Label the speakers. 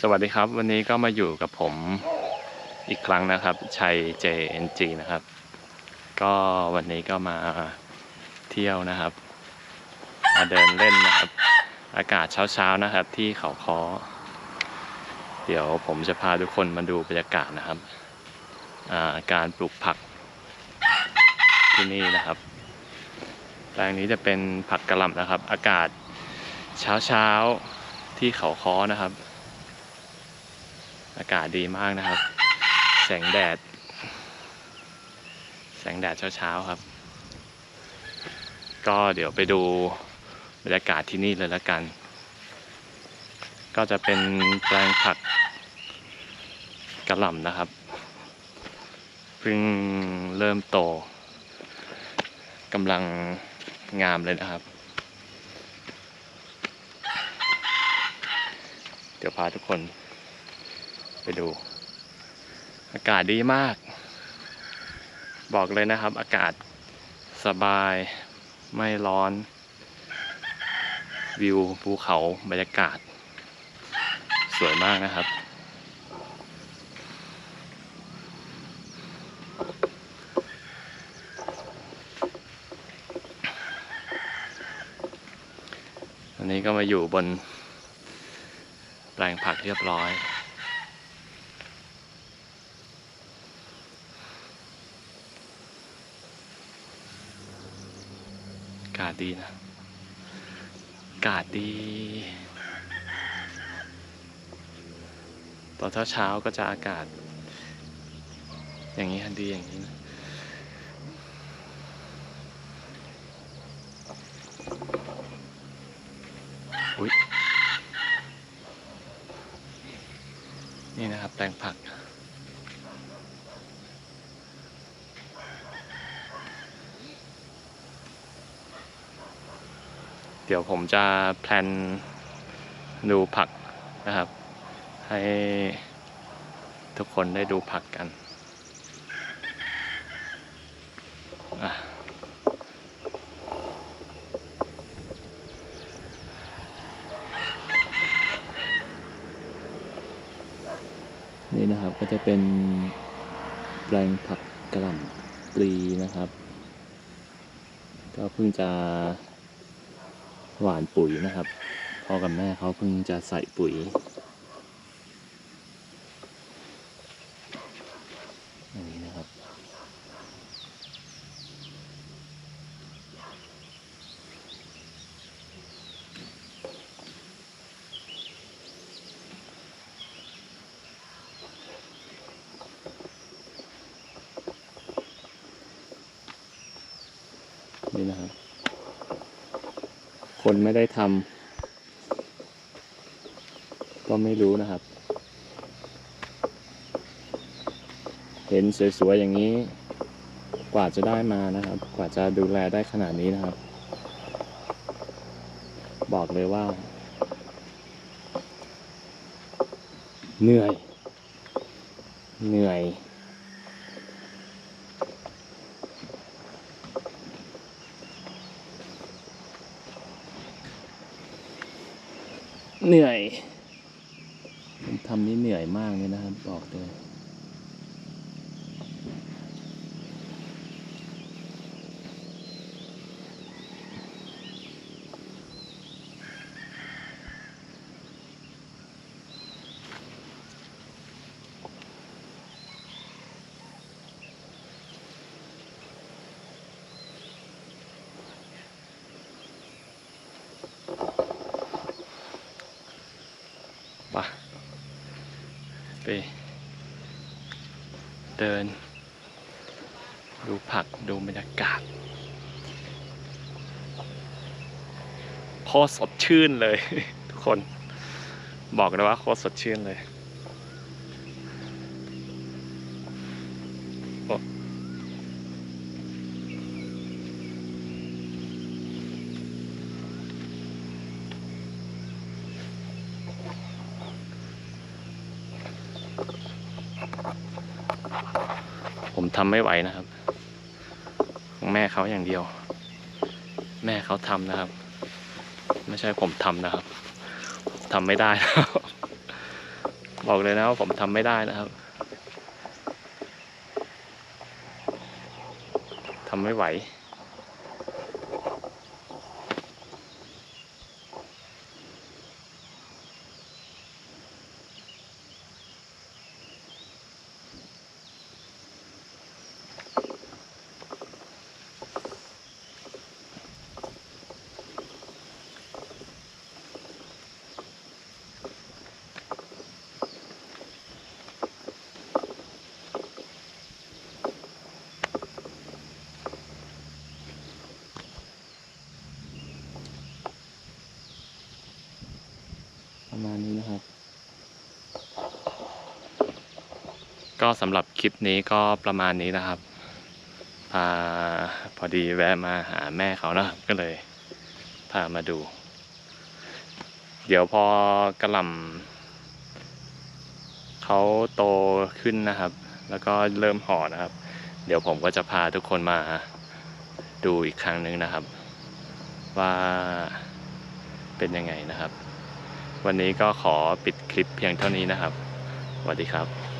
Speaker 1: สวัสดีครับ วันนี้ก็มาอยู่กับผมอีกครั้งนะครับ ชัย JNG นะครับ ก็วันนี้ก็มาเที่ยวนะครับ มาเดินเล่นนะครับ อากาศเช้าๆนะครับ ที่เขาคอเดี๋ยวผมจะพาทุกคนมาดูบรรยากาศนะครับาการปลูกผักที่นี่นะครับแปลงนี้จะเป็นผักกระหล่ำนะครับ อากาศเช้าๆที่เขาคอนะครับ อากาศดีมากนะครับ แสงแดด แสงแดดเช้าๆครับ ก็เดี๋ยวไปดูบรรยากาศที่นี่เลยละกัน ก็จะเป็นแปลงผักกระหล่ำนะครับเพิ่งเริ่มโตกำลังงามเลยนะครับ เดี๋ยวพาทุกคน ไปดู อากาศดีมาก บอกเลยนะครับ อากาศสบายไม่ร้อน วิวภูเขาบรรยากาศ สวยมากนะครับอันนี้ก็มาอยู่บนแปลงผักเรียบร้อยากาศดีนะ อากาศดี ตอนเช้าๆก็จะอากาศ อย่างนี้ดีอย่างนี้นะนี่นะครับแปลงผัก เดี๋ยวผมจะแพลนดูผักนะครับ ให้ทุกคนได้ดูผักกันนี่นะครับก็จะเป็นแปลงผักกระหล่ำปลีนะครับ ก็เพิ่งจะ หวานปุ๋ยนะครับพ่อกับแม่เขาเพิ่งจะใส่ปุ๋ยอย่างนี้นะครับ นี่นะครับ คนไม่ได้ทำก็ไม่รู้นะครับ เห็นสวยๆอย่างนี้ กว่าจะได้มานะครับ กว่าจะดูแลได้ขนาดนี้นะครับ บอกเลยว่า เหนื่อย เหนื่อย เหนื่อยทำนี่เหนื่อยมากเลยนะครับบอกเลย ปะ ไป เดิน ดูผักดูบรรยากาศโคตรสดชื่นเลย ทุกคนบอกเลยว่าโคตรสดชื่นเลยโอ้ ผมทำไม่ไหวนะครับของแม่เขาอย่างเดียว แม่เขาทำนะครับ ไม่ใช่ผมทำนะครับทำไม่ได้นะครับบอกเลยนะว่าผมทำไม่ได้นะครับทำไม่ไหว ก็สำหรับคลิปนี้ก็ประมาณนี้นะครับพาพอดีแวะมาหาแม่เขานะครับก็เลยพามาดู เดี๋ยวพอกระหล่ำเขาโตขึ้นนะครับ แล้วก็เริ่มห่อนะครับ เดี๋ยวผมก็จะพาทุกคนมาดูอีกครั้งหนึ่งนะครับ ว่าเป็นยังไงนะครับ วันนี้ก็ขอปิดคลิปเพียงเท่านี้นะครับสวัสดีครับ